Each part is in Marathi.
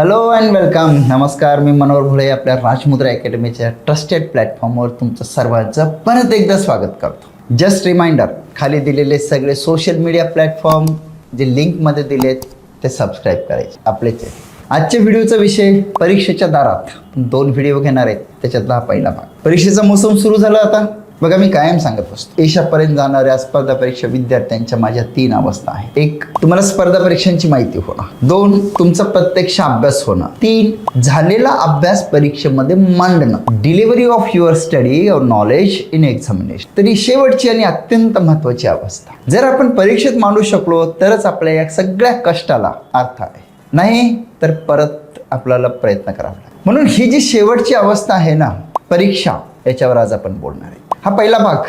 हॅलो अँड वेलकम नमस्कार मी मनोहर भोळे आपल्या राजमुद्रा अकॅडमीच्या ट्रस्टेड प्लॅटफॉर्मवर तुमचं सर्वांचं परत एकदा स्वागत करतो. जस्ट रिमाइंडर खाली दिलेले सगळे सोशल मीडिया प्लॅटफॉर्म जे लिंकमध्ये दिलेत ते सबस्क्राईब करायचे. आपलेच आहे आजच्या व्हिडिओचा विषय परीक्षेच्या दारात. दोन व्हिडिओ घेणार आहेत त्याच्यातला हा पहिला भाग. परीक्षेचा मोसम सुरू झाला आता. बघा मी कायम सांगत असतो एशापर्यंत जाणाऱ्या स्पर्धा परीक्षा विद्यार्थ्यांच्या माझ्या तीन अवस्था आहेत. एक तुम्हाला स्पर्धा परीक्षांची माहिती होणं दोन तुमचा प्रत्यक्ष अभ्यास होणं तीन झालेला अभ्यास परीक्षेमध्ये मांडणं. डिलिव्हरी ऑफ युअर स्टडी और नॉलेज इन एक्झामिनेशन तरी शेवटची आणि अत्यंत महत्वाची अवस्था. जर आपण परीक्षेत मांडू शकलो तरच आपल्या या सगळ्या कष्टाला अर्थ आहे. नाही तर परत आपल्याला प्रयत्न करावा लागेल म्हणून ही जी शेवटची अवस्था आहे ना परीक्षा याच्यावर आज आपण बोलणार आहे. हा पहिला भाग.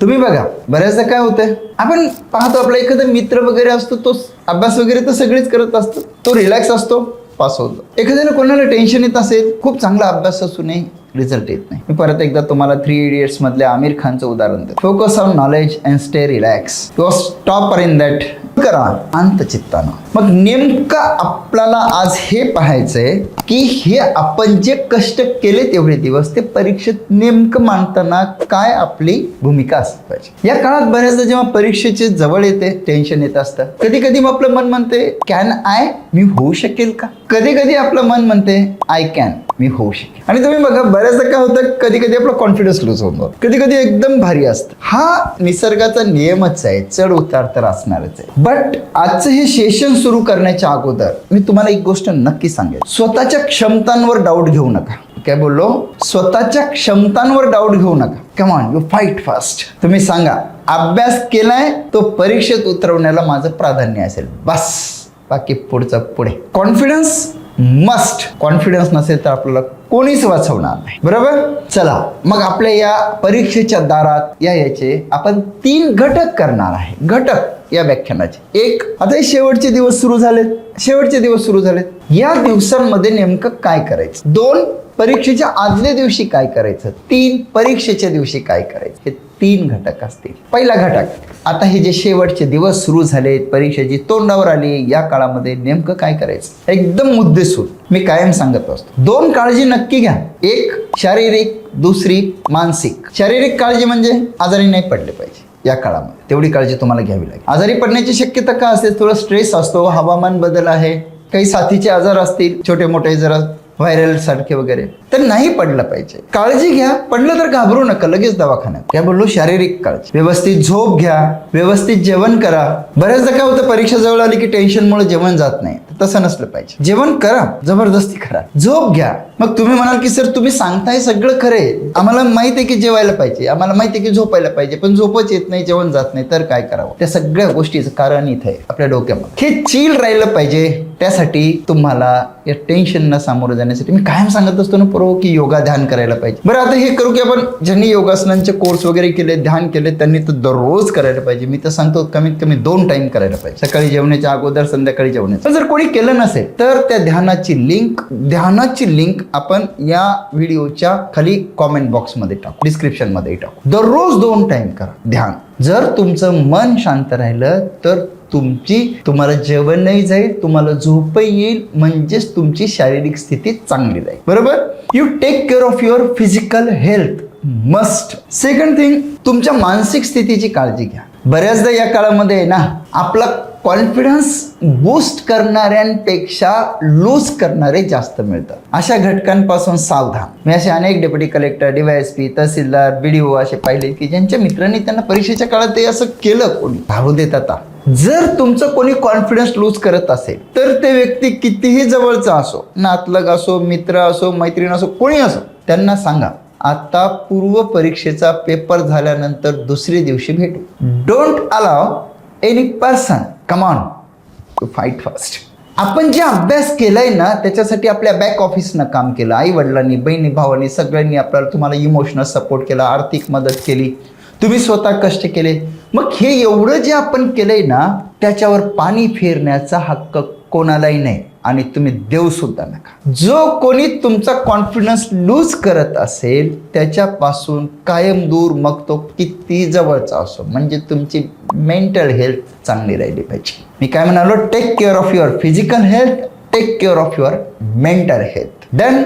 तुम्ही बघा बऱ्याचदा काय होतंय? आपण पाहतो आपला एखादा मित्र वगैरे असतो तो अभ्यास वगैरे तर सगळेच करत असतो. तो रिलॅक्स असतो पास होतो. एखाद्याला कोणाला टेन्शन येत असेल खूप चांगला अभ्यास असूनही रिझल्ट येत नाही. मी परत एकदा तुम्हाला थ्री इडियट्स मधल्या आमिर खानचं उदाहरण देतो. Focus on knowledge and stay relax top stopper in that करा. अंतचित्तानं. मग नेमकं आपल्याला आज हे पाहायचंय की हे आपण जे कष्ट केले तेवढे दिवस ते परीक्षेत नेमकं मांडताना काय आपली भूमिका असली पाहिजे? या काळात बऱ्याचदा जेव्हा परीक्षेचे जवळ येते टेन्शन येत असतं. कधी कधी मग आपलं मन म्हणते कॅन आय मी होऊ शकेल का? कधी कधी आपलं मन म्हणते आय कॅन मी होऊ शकेल आणि तुम्ही बघा बऱ्याचदा काय होतं कधी कधी आपला कॉन्फिडन्स लूज होतो कधी कधी एकदम भारी असतं. हा निसर्गाचा नियमच आहे चढ उतार तर असणारच आहे. बट आजचं हे सेशन सुरू करण्याच्या अगोदर मी तुम्हाला एक गोष्ट नक्की सांगेन. स्वतःच्या क्षमतांवर डाऊट घेऊ नका. काय बोललो? स्वतःच्या क्षमतांवर डाऊट घेऊ नका. कमॉन यू फाईट फास्ट तुम्ही सांगा अभ्यास केलाय तो परीक्षेत उतरवण्याला माझं प्राधान्य असेल. बस. बाकी पुढचं पुढे. कॉन्फिडन्स मस्ट कॉन्फिडन्स नसेल तर आपल्याला कोणीच वाचवणार नाही. बरोबर? चला मग आपल्या या परीक्षेच्या दारात या याचे आपण तीन घटक करणार आहे. घटक या व्याख्यानाचे. एक आता शेवटचे दिवस सुरू झालेत. शेवटचे दिवस सुरू झालेत. या दिवसांमध्ये नेमकं काय करायचं? दोन परीक्षेच्या आदल्या दिवशी काय करायचं? तीन परीक्षेच्या दिवशी काय करायचं? हे तीन घटक असतील. पहिला घटक आता हे जे शेवटचे दिवस सुरू झालेत परीक्षेची तोंडावर आली या काळामध्ये नेमकं काय करायचं? एकदम मुद्देसूर मी कायम सांगत असतो. दोन काळजी नक्की घ्या. एक शारीरिक दुसरी मानसिक. शारीरिक काळजी म्हणजे आजारी नाही पडले पाहिजे या काळामध्ये. तेवढी काळजी तुम्हाला घ्यावी लागेल. आजारी पडण्याची शक्यता का असते? थोडं स्ट्रेस असतो हवामान बदल आहे काही साथीचे आजार असतील छोटे मोठे जरा व्हायरल सारखे वगैरे. तर नाही पडलं पाहिजे. काळजी घ्या. पडलं तर घाबरू नका. लगेच दवाखान्यात. काय बोललो शारीरिक काळजी. व्यवस्थित झोप घ्या. व्यवस्थित जेवण करा. बऱ्याचदा काय होतं परीक्षा जवळ आली की टेन्शनमुळे जेवण जात नाही. तसं नसलं पाहिजे. जेवण करा जबरदस्ती करा. झोप घ्या. मग तुम्ही म्हणाल की सर तुम्ही सांगताय सगळं खरे आम्हाला माहीत आहे की जेवायला पाहिजे. आम्हाला माहिती आहे की झोपायला पाहिजे. पण झोपच येत नाही जेवण जात नाही. तर काय करावं? त्या सगळ्या गोष्टीचं कारण इथे आहे आपल्या डोक्यामध्ये. हे चिल राहिलं पाहिजे. त्यासाठी तुम्हाला या टेन्शनला सामोरं जाण्यासाठी मी कायम सांगत असतो ना पूर्व की योगा ध्यान करायला पाहिजे. बरं आता हे करू की आपण ज्यांनी योगासनांचे कोर्स वगैरे केले ध्यान केले त्यांनी तर दररोज करायला पाहिजे. मी तर सांगतो कमीत कमी दोन टाइम करायला पाहिजे. सकाळी जेवण्याच्या अगोदर संध्याकाळी जेवणाच्या जर कोणी केलं नसेल तर त्या ध्यानाची लिंक ध्यानाची लिंक आपण या व्हिडिओच्या खाली कॉमेंट बॉक्समध्ये टाकू. डिस्क्रिप्शनमध्ये टाकू. दररोज दोन टाइम करा ध्यान. जर तुमचं मन शांत राहिलं तर तुमची तुम्हाला जेवणही जाईल तुम्हाला झोपही येईल म्हणजेच तुमची शारीरिक स्थिती चांगली राहील. बरोबर? You take care of your physical health must second thing तुमच्या मानसिक स्थितीची काळजी घ्या. बऱ्याचदा या काळामध्ये आहे ना आपला कॉन्फिडन्स बूस्ट करणाऱ्यांपेक्षा लूज करणारे जास्त मिळतात. अशा घटकांपासून सावधान. मी असे अनेक deputy collector DYSP tehsildar BDO असे पाहिले की ज्यांच्या मित्रांनी त्यांना परीक्षेच्या काळात ते असं केलं कोणी? भावू देत आता. जर तुमचं कोणी कॉन्फिडन्स लूज करत असेल तर ते व्यक्ती कितीही जवळचा असो नातलग असो मित्र असो मैत्रीण असो कोणी असो त्यांना सांगा आता पूर्व परीक्षेचा पेपर झाल्यानंतर दुसरे दिवशी भेटू. Don't allow any person come on to fight fast आपण जे अभ्यास केलाय ना त्याच्यासाठी आपल्या बॅक ऑफिसनं काम केलं. आई वडिलांनी बहिणी भावांनी सगळ्यांनी आपल्याला तुम्हाला इमोशनल सपोर्ट केला आर्थिक मदत केली. तुम्ही स्वतः कष्ट केले. मग हे एवढं जे आपण केलंय ना त्याच्यावर पाणी फेरण्याचा हक्क कोणालाही नाही. आणि तुम्ही देऊसुद्धा नका. जो कोणी तुमचा कॉन्फिडन्स लूज करत असेल त्याच्यापासून कायम दूर मग तो किती जवळचा असो. म्हणजे तुमची मेंटल हेल्थ चांगली राहिली पाहिजे. मी काय म्हणालो? Take care of your physical health take care of your mental health then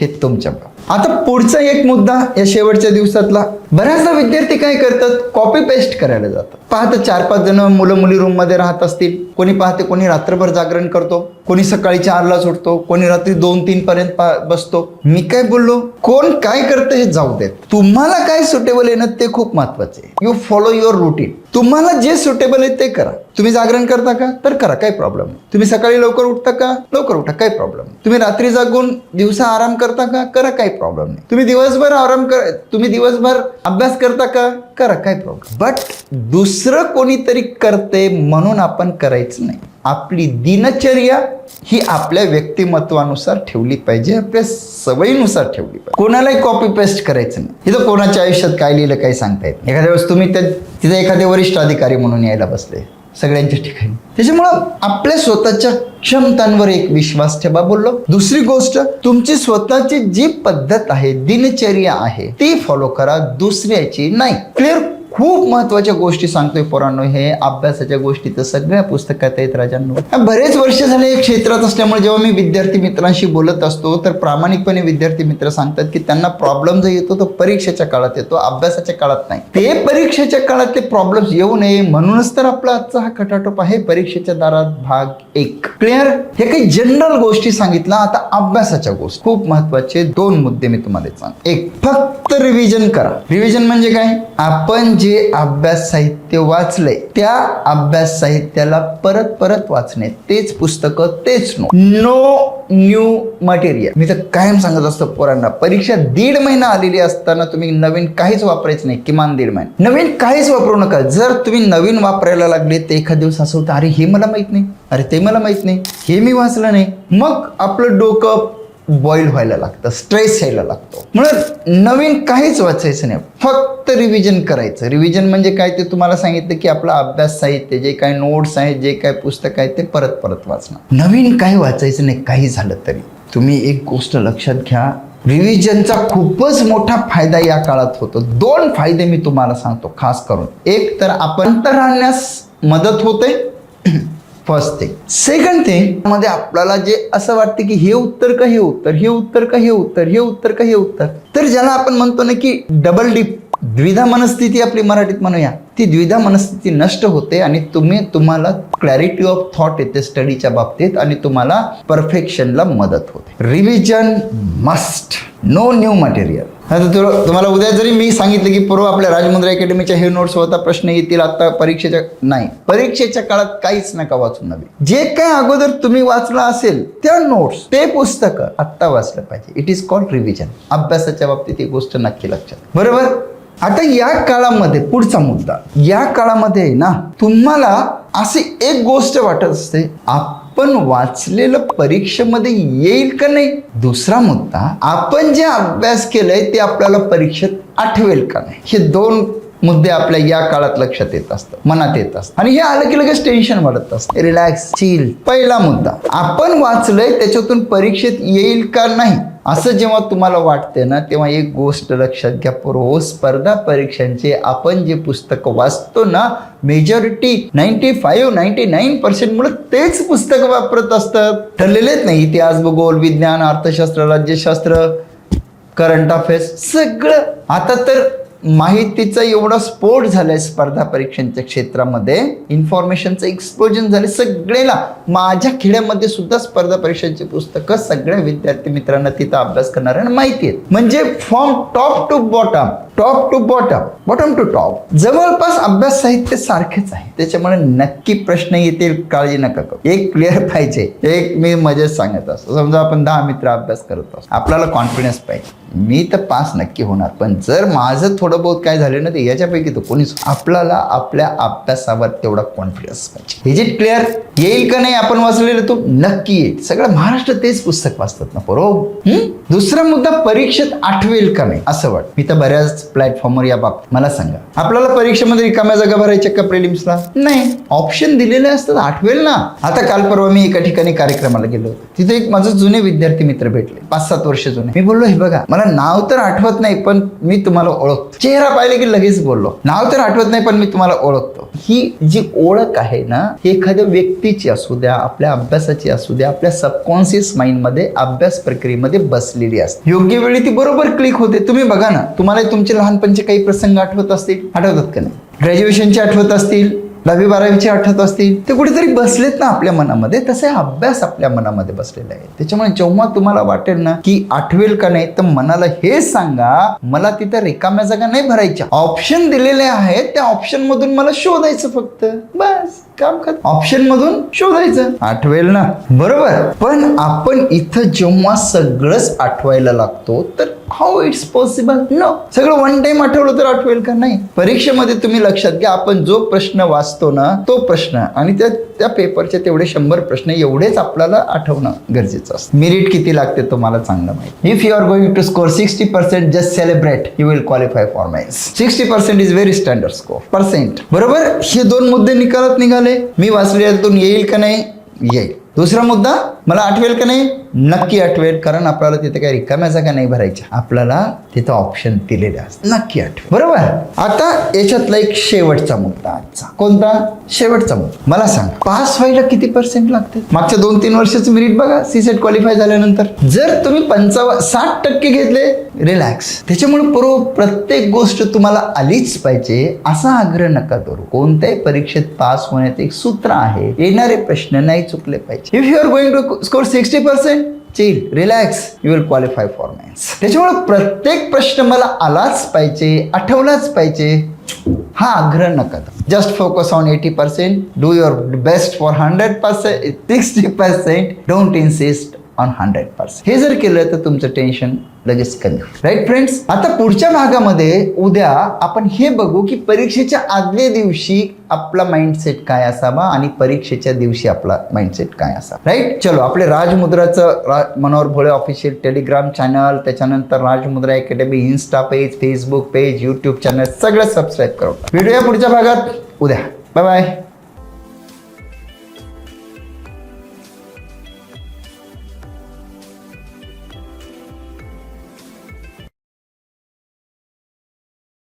हे तुमच्या आता पुढचा एक मुद्दा या शेवटच्या दिवसातला. बऱ्याचदा विद्यार्थी काय करतात? कॉपी पेस्ट करायला जातात. पाहतं चार पाच जण मुलं मुली रूममध्ये राहत असतील. कोणी पाहते कोणी रात्रभर जागरण करतो. कोणी सकाळी चारला सुटतो कोणी रात्री दोन तीन पर्यंत बसतो. मी काय बोललो? कोण काय करतं हे जाऊ देत. तुम्हाला काय सुटेबल आहे ना ते खूप महत्त्वाचे यू फॉलो युअर रुटीन तुम्हाला जे सुटेबल आहे ते करा. तुम्ही जागरण करता का? तर करा काही प्रॉब्लेम तुम्ही सकाळी लवकर उठता का? लवकर उठा काही प्रॉब्लेम तुम्ही रात्री जागून दिवसा आराम करता का? करा काही प्रॉब्लेम नाही. तुम्ही दिवसभर आराम कर तुम्ही दिवसभर अभ्यास करता का? करा काय प्रॉब्लेम बट दुसरं कोणीतरी करते म्हणून आपण करायचं नाही. आपली दिनचर्या ही आपल्या व्यक्तिमत्वानुसार ठेवली पाहिजे आपल्या सवयीनुसार ठेवली पाहिजे. कोणालाही कॉपी पेस्ट करायचं नाही. इथं कोणाच्या आयुष्यात काय लिहिलं काही सांगता येत नाही. एखाद्या वेळेस तुम्ही त्या तिथे एखादे वरिष्ठ अधिकारी म्हणून यायला बसले. सगळ्यांच्या ठिकाणी. त्याच्यामुळं आपल्या स्वतःच्या क्षमतांवर एक विश्वास ठेवा बोललो. दुसरी गोष्ट तुमची स्वतःची जी पद्धत आहे दिनचर्या आहे ती फॉलो करा दुसऱ्याची नाही. क्लिअर खूप महत्त्वाच्या गोष्टी सांगतोय पोरांनो. हे अभ्यासाच्या गोष्टी तर सगळ्या पुस्तकात आहेत राजांनो. बरेच वर्ष झाले एक क्षेत्रात असल्यामुळे जेव्हा मी विद्यार्थी मित्रांशी बोलत असतो तर प्रामाणिकपणे विद्यार्थी मित्र सांगतात की त्यांना प्रॉब्लेम जो येतो तो परीक्षेच्या काळात येतो अभ्यासाच्या काळात नाही. ते परीक्षेच्या काळातले प्रॉब्लेम्स येऊ नये म्हणूनच तर आपला आजचा हा खटाटोप आहे. परीक्षेच्या दारात भाग एक. क्लिअर हे काही जनरल गोष्टी सांगितलं. आता अभ्यासाच्या गोष्टी. खूप महत्त्वाचे दोन मुद्दे मी तुम्हाला सांग एक फक्त रिव्हिजन करा. रिव्हिजन म्हणजे काय? आपण जे अभ्यास साहित्य वाचलंय त्या अभ्यास साहित्याला परत परत वाचणे. तेच पुस्तकं तेच नो नो न्यू मटेरियल मी तर कायम सांगत असतो पोरांना परीक्षा दीड महिना आलेली असताना तुम्ही नवीन काहीच वापरायचं नाही किमान दीड महिना. नवीन काहीच वापरू नका. जर तुम्ही नवीन वापरायला लागले तर एखाद दिवस असं होतं अरे हे मला माहीत नाही. अरे ते मला माहीत नाही. हे मी वाचलं नाही. मग आपलं डोकं बॉईल व्हायला लागतं स्ट्रेस यायला लागतो. म्हणून नवीन काहीच वाचायचं नाही. फक्त रिव्हिजन करायचं. रिव्हिजन म्हणजे काय ते तुम्हाला सांगितलं की आपला अभ्यास साहित्य जे काय नोट्स आहेत जे काय पुस्तक आहे ते परत परत वाचणं. नवीन काही वाचायचं नाही काही झालं तरी. तुम्ही एक गोष्ट लक्षात घ्या. रिव्हिजनचा खूपच मोठा फायदा या काळात होतो. दोन फायदे मी तुम्हाला सांगतो खास करून. एक तर आपण राहण्यास मदत होते. फर्स्ट थिंग सेकंड थिंगमध्ये आपल्याला जे असं वाटतं की हे उत्तर का हे उत्तर हे उत्तर का हे उत्तर हे उत्तर का हे उत्तर तर ज्याला आपण म्हणतो ना की डबल डीप द्विधा मनस्थिती आपली मराठीत म्हणूया. ती द्विधा मनस्थिती नष्ट होते आणि तुम्ही तुम्हाला क्लॅरिटी ऑफ थॉट येते स्टडीच्या बाबतीत आणि तुम्हाला परफेक्शनला मदत होते. Revision must no new material आता तुम्हाला उद्या जरी मी सांगितलं की पूर्व आपल्या राजमुद्रा अकॅडमीच्या हे नोट्स होता प्रश्न येतील आता परीक्षेच्या नाही. परीक्षेच्या काळात काहीच नका वाचू नव्हे जे काय अगोदर तुम्ही वाचलं असेल त्या नोट्स ते पुस्तकं आत्ता वाचलं पाहिजे. इट इज कॉल्ड रिव्हिजन अभ्यासाच्या बाबतीत ही गोष्ट नक्की लक्षात बरोबर? आता या काळामध्ये पुढचा मुद्दा. या काळामध्ये आहे ना तुम्हाला अशी एक गोष्ट वाटत असते आपण वाचलेलं परीक्षेमध्ये येईल का नाही? दुसरा मुद्दा आपण जे अभ्यास केलंय ते आपल्याला परीक्षेत आठवेल का नाही? हे दोन मुद्दे आपल्या या काळात लक्षात येत असतात मनात येत असतात. आणि हे आलं की लगेच टेन्शन वाढत असतं. रिलॅक्स चिल पहिला मुद्दा आपण वाचलंय त्याच्यातून परीक्षेत येईल का नाही? असं जेव्हा तुम्हाला वाटते ना तेव्हा एक गोष्ट लक्षात घ्या. पूर्व स्पर्धा परीक्षांचे आपण जे पुस्तक वाचतो ना majority ninety five ninety nine percent मुलं तेच पुस्तक वापरत असतात. ठरलेलेच नाही. इतिहास भूगोल विज्ञान अर्थशास्त्र राज्यशास्त्र करंट अफेअर्स सगळं. आता तर माहितीचा एवढा स्फोट झालाय स्पर्धा परीक्षांच्या क्षेत्रामध्ये. इन्फॉर्मेशनचं एक्सप्लोजन झालं सगळेला. माझ्या खेड्यामध्ये सुद्धा स्पर्धा परीक्षांची पुस्तकं सगळ्या विद्यार्थी मित्रांना तिथं अभ्यास करणाऱ्यांना माहिती आहेत. म्हणजे from top to bottom top to bottom bottom to top जवळपास अभ्यास साहित्य सारखेच आहे. त्याच्यामुळे नक्की प्रश्न येतील काळजी नका करू. एक क्लिअर पाहिजे. एक मी मजेत सांगत असतो. समजा आपण दहा मित्र अभ्यास करत असतो. आपल्याला कॉन्फिडन्स पाहिजे. मी तर पास नक्की होणार. पण जर माझं थोडं बहुत काय झालं ना ते याच्यापैकी तर कोणीच आपल्याला आपल्या अभ्यासावर तेवढा कॉन्फिडन्स पाहिजे. इज इट क्लिअर येईल का नाही आपण वाचलेलं तो? नक्की येईल. सगळं महाराष्ट्र तेच पुस्तक वाचतात ना बरोबर हम्म? दुसरा मुद्दा परीक्षेत आठवेल का नाही? असं वाट. मी तर बऱ्याच प्लॅटफॉर्मवर या बाबतीत मला सांगा. आपल्याला परीक्षेमध्ये रिकाम्या जागा भरायच्या का प्रिलिम्सला नाही. ऑप्शन दिलेले असतात आठवेल ना. आता काल परवा मी एका ठिकाणी कार्यक्रमाला गेलो होतो. तिथे एक माझं जुने विद्यार्थी मित्र भेटले. पाच सात वर्ष जुने. मी बोललो हे बघा मला नाव तर आठवत नाही पण मी तुम्हाला ओळखतो. चेहरा पाहिले की लगेच बोललो. नाव तर आठवत नाही पण मी तुम्हाला ओळखतो. ही जी ओळख आहे ना ही एखाद्या व्यक्तीची असू द्या आपल्या अभ्यासाची असू द्या आपल्या सबकॉन्शियस माइंडमध्ये अभ्यास प्रक्रियेमध्ये बसलेली असते. योग्य वेळी ती बरोबर क्लिक होते. तुम्ही बघा ना तुम्हाला तुमचे लहानपणचे काही प्रसंग आठवत असतील? आठवतात का नाही? ग्रॅज्युएशनचे आठवत असतील? दहावी बारावीचे आठवत असतील ते कुठेतरी बसलेत ना आपल्या मनामध्ये. तसे अभ्यास आपल्या मनामध्ये बसलेला आहे त्याच्यामुळे जेव्हा तुम्हाला वाटेल ना की आठवेल का नाही तर मनाला हे सांगा मला तिथं रिकाम्या जागा नाही भरायच्या. ऑप्शन दिलेले आहेत त्या ऑप्शन मधून मला शोधायचं फक्त. बस काम कर ऑप्शन मधून शोधायचं. आठवेल ना. बरोबर. पण आपण इथं जेव्हा सगळंच आठवायला लागतो तर हाऊ इट्स पॉसिबल नो सगळं वन टाइम आठवलं तर आठवेल का? नाही. परीक्षेमध्ये तुम्ही लक्षात घ्या आपण जो प्रश्न वाचतो ना तो प्रश्न आणि त्या त्या पेपरचे तेवढे शंभर प्रश्न एवढेच आपल्याला आठवणं गरजेचं असतं. मेरिट किती लागते तुम्हाला चांगलं माहिती. If you are going to score sixty percent just celebrate you will qualify for mains sixty percent is very standard score percent बरोबर? हे दोन मुद्दे निकालात निघाले. मी वाचलेल्यातून येईल का नाही? येईल. दुसरा मुद्दा मला आठवेल का नाही? नक्की आठवेल कारण आपल्याला तिथे काही रिकाम्या जागा नाही भरायच्या. आपल्याला तिथं ऑप्शन दिलेले असतात. नक्की आठवेल. बरोबर? आता याच्यातला एक शेवटचा मुद्दा आजचा. कोणता? शेवटचा मुद्दा. मला सांग पास व्हायला किती पर्सेंट लागते मागच्या दोन तीन वर्षाचं मेरिट बघा सी सेट क्वालिफाय झाल्यानंतर. जर तुम्ही पंचावन्न साठ टक्के घेतले रिलॅक्स त्याच्यामुळे पूर्व प्रत्येक गोष्ट तुम्हाला आलीच पाहिजे असा आग्रह नका करू. कोणत्याही परीक्षेत पास होण्याचं एक सूत्र आहे येणारे प्रश्न नाही चुकले पाहिजे. If you are going to score sixty percent chill relax you will qualify for mains त्याच्यामुळे प्रत्येक प्रश्न मला आलाच पाहिजे आठवलाच पाहिजे. हा आग्रह नका just focus on eighty percent do your best for hundred percent sixty percent don't insist on hundred percent हे जर केलं तर तुमचं टेन्शन लगेच कमी राईट फ्रेंड्स आता पुढच्या भागामध्ये उद्या आपण हे बघू की परीक्षेच्या आदल्या दिवशी आपला माइंडसेट काय असावा आणि परीक्षेच्या दिवशी आपला माइंडसेट काय असावा. राईट चलो आपले राजमुद्राचं रा Manohar Bhole official Telegram channel त्याच्यानंतर Rajmudra academy insta page Facebook page YouTube channel सगळं सबस्क्राईब करू व्हिडिओ पुढच्या भागात उद्या. Bye bye